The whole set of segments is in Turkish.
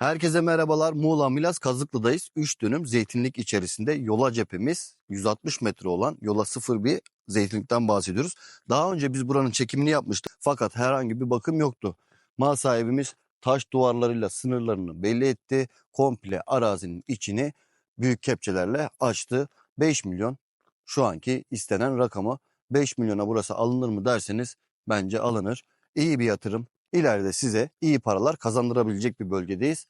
Herkese merhabalar. Muğla Milas Kazıklı'dayız. 3 dönüm zeytinlik içerisinde yola cephemiz 160 metre olan yola sıfır bir zeytinlikten bahsediyoruz. Daha önce biz buranın çekimini yapmıştık fakat herhangi bir bakım yoktu. Mal sahibimiz taş duvarlarıyla sınırlarını belli etti. Komple arazinin içini büyük kepçelerle açtı. 5 milyon şu anki istenen rakamı 5 milyona burası alınır mı derseniz bence alınır. İyi bir yatırım. İleride size iyi paralar kazandırabilecek bir bölgedeyiz.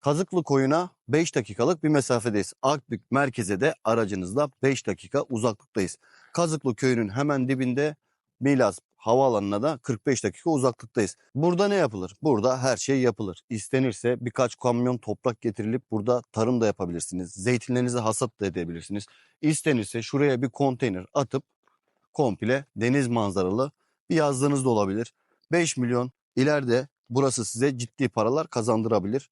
Kazıklı koyuna 5 dakikalık bir mesafedeyiz. Akbük merkeze de aracınızla 5 dakika uzaklıktayız. Kazıklı köyünün hemen dibinde Milas havaalanına da 45 dakika uzaklıktayız. Burada ne yapılır? Burada her şey yapılır. İstenirse birkaç kamyon toprak getirilip burada tarım da yapabilirsiniz. Zeytinlerinizi hasat da edebilirsiniz. İstenirse şuraya bir konteyner atıp komple deniz manzaralı bir yazlığınız da olabilir. 5 milyon ileride burası size ciddi paralar kazandırabilir.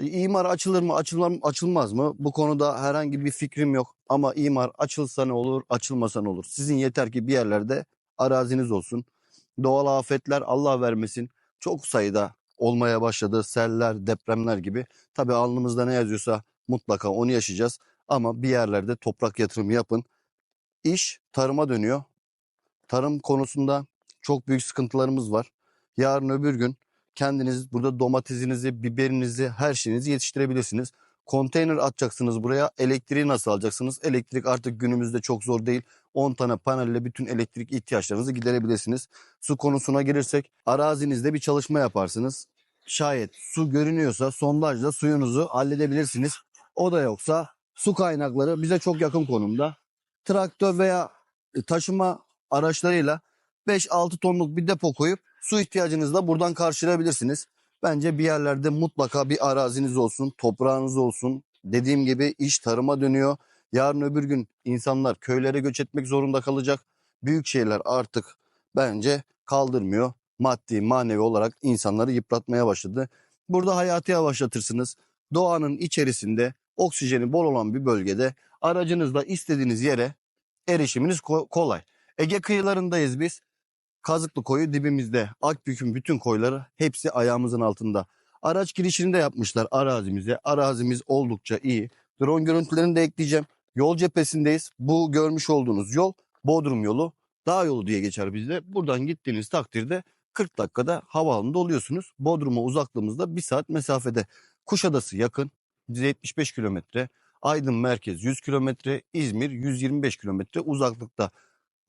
İmar açılır mı açılır mı açılmaz mı? Bu konuda herhangi bir fikrim yok. Ama imar açılsa ne olur açılmasa ne olur? Sizin yeter ki bir yerlerde araziniz olsun. Doğal afetler Allah vermesin çok sayıda olmaya başladı. Seller, depremler gibi. Tabii alnımızda ne yazıyorsa mutlaka onu yaşayacağız. Ama bir yerlerde toprak yatırımı yapın. İş tarıma dönüyor. Tarım konusunda çok büyük sıkıntılarımız var. Yarın öbür gün kendiniz burada domatesinizi, biberinizi, her şeyinizi yetiştirebilirsiniz. Konteyner atacaksınız buraya. Elektriği nasıl alacaksınız? Elektrik artık günümüzde çok zor değil. 10 tane panelle bütün elektrik ihtiyaçlarınızı giderebilirsiniz. Su konusuna gelirsek arazinizde bir çalışma yaparsınız. Şayet su görünüyorsa sondajla suyunuzu halledebilirsiniz. O da yoksa su kaynakları bize çok yakın konumda. Traktör veya taşıma araçlarıyla 5-6 tonluk bir depo koyup su ihtiyacınızı da buradan karşılayabilirsiniz. Bence bir yerlerde mutlaka bir araziniz olsun, toprağınız olsun. Dediğim gibi iş tarıma dönüyor. Yarın öbür gün insanlar köylere göç etmek zorunda kalacak. Büyük şehirler artık bence kaldırmıyor. Maddi, manevi olarak insanları yıpratmaya başladı. Burada hayatı yavaşlatırsınız. Doğanın içerisinde oksijeni bol olan bir bölgede aracınızla istediğiniz yere erişiminiz ko- kolay. Ege kıyılarındayız biz. Kazıklı koyu dibimizde. Akbük'ün bütün koyları hepsi ayağımızın altında. Araç girişini de yapmışlar arazimize. Arazimiz oldukça iyi. Drone görüntülerini de ekleyeceğim. Yol cephesindeyiz. Bu görmüş olduğunuz yol Bodrum yolu. Dağ yolu diye geçer bizde. Buradan gittiğiniz takdirde 40 dakikada havaalanında oluyorsunuz. Bodrum'a uzaklığımızda 1 saat mesafede. Kuşadası yakın. 75 kilometre. Aydın merkez 100 kilometre. İzmir 125 kilometre uzaklıkta.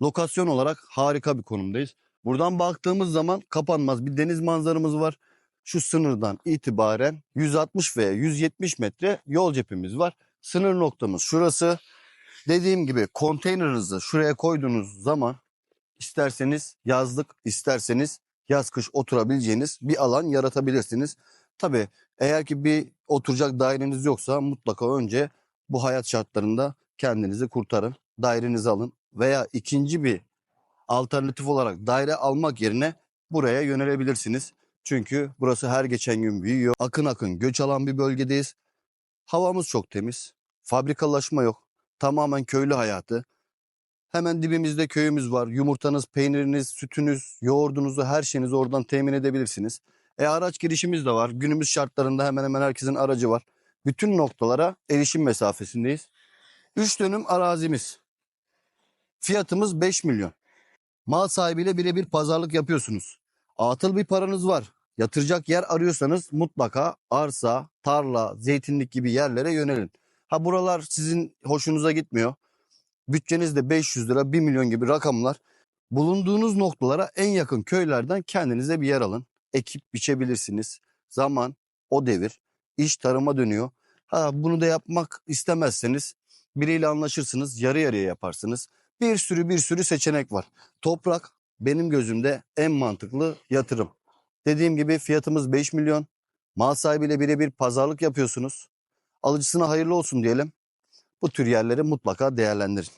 Lokasyon olarak harika bir konumdayız. Buradan baktığımız zaman kapanmaz bir deniz manzaramız var. Şu sınırdan itibaren 160 veya 170 metre yol cephemiz var. Sınır noktamız şurası. Dediğim gibi konteynerinizi şuraya koyduğunuz zaman isterseniz yazlık, isterseniz yaz kış oturabileceğiniz bir alan yaratabilirsiniz. Tabii eğer ki bir oturacak daireniz yoksa mutlaka önce bu hayat şartlarında kendinizi kurtarın. Dairenizi alın veya ikinci bir alternatif olarak daire almak yerine buraya yönelebilirsiniz. Çünkü burası her geçen gün büyüyor. Akın akın göç alan bir bölgedeyiz. Havamız çok temiz. Fabrikalaşma yok. Tamamen köylü hayatı. Hemen dibimizde köyümüz var. Yumurtanız, peyniriniz, sütünüz, yoğurdunuzu her şeyinizi oradan temin edebilirsiniz. E araç girişimiz de var. Günümüz şartlarında hemen hemen herkesin aracı var. Bütün noktalara erişim mesafesindeyiz. 3 dönüm arazimiz. Fiyatımız 5 milyon. Mal sahibiyle birebir pazarlık yapıyorsunuz. Atıl bir paranız var. Yatıracak yer arıyorsanız mutlaka arsa, tarla, zeytinlik gibi yerlere yönelin. Ha buralar sizin hoşunuza gitmiyor. Bütçeniz de 500 lira, 1 milyon gibi rakamlar. Bulunduğunuz noktalara en yakın köylerden kendinize bir yer alın. Ekip biçebilirsiniz. Zaman, o devir. iş tarıma dönüyor. Ha bunu da yapmak istemezseniz biriyle anlaşırsınız, yarı yarıya yaparsınız. Bir sürü bir sürü seçenek var. Toprak benim gözümde en mantıklı yatırım. Dediğim gibi fiyatımız 5 milyon. Mal sahibiyle birebir pazarlık yapıyorsunuz. Alıcısına hayırlı olsun diyelim. Bu tür yerleri mutlaka değerlendirin.